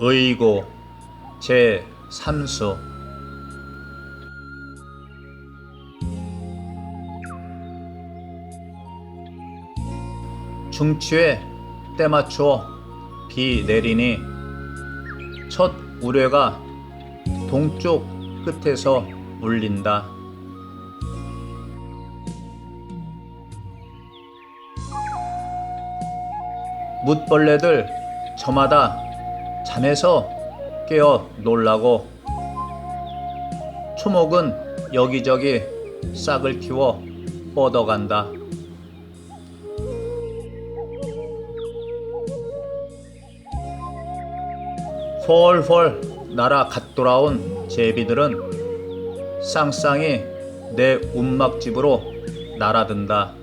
의고 제 3수 중추에 때 맞추어 비 내리니 첫 우뢰가 동쪽 끝에서 울린다. 묻벌레들 저마다 잠에서 깨어 놀라고 초목은 여기저기 싹을 틔워 뻗어간다. 홀홀 날아 갓 돌아온 제비들은 쌍쌍이 내 움막집으로 날아든다.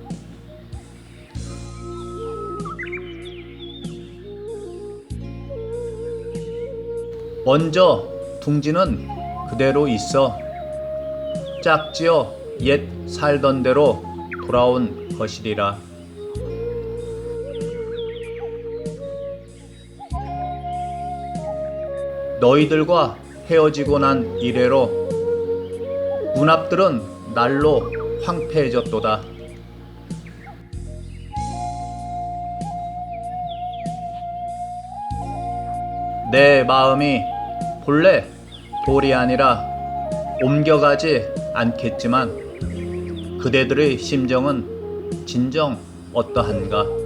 먼저 둥지는 그대로 있어 짝지어 옛 살던 대로 돌아온 것이리라. 너희들과 헤어지고 난 이래로 문앞들은 날로 황폐해졌도다. 내 마음이 본래 돌이 아니라 옮겨가지 않겠지만 그대들의 심정은 진정 어떠한가?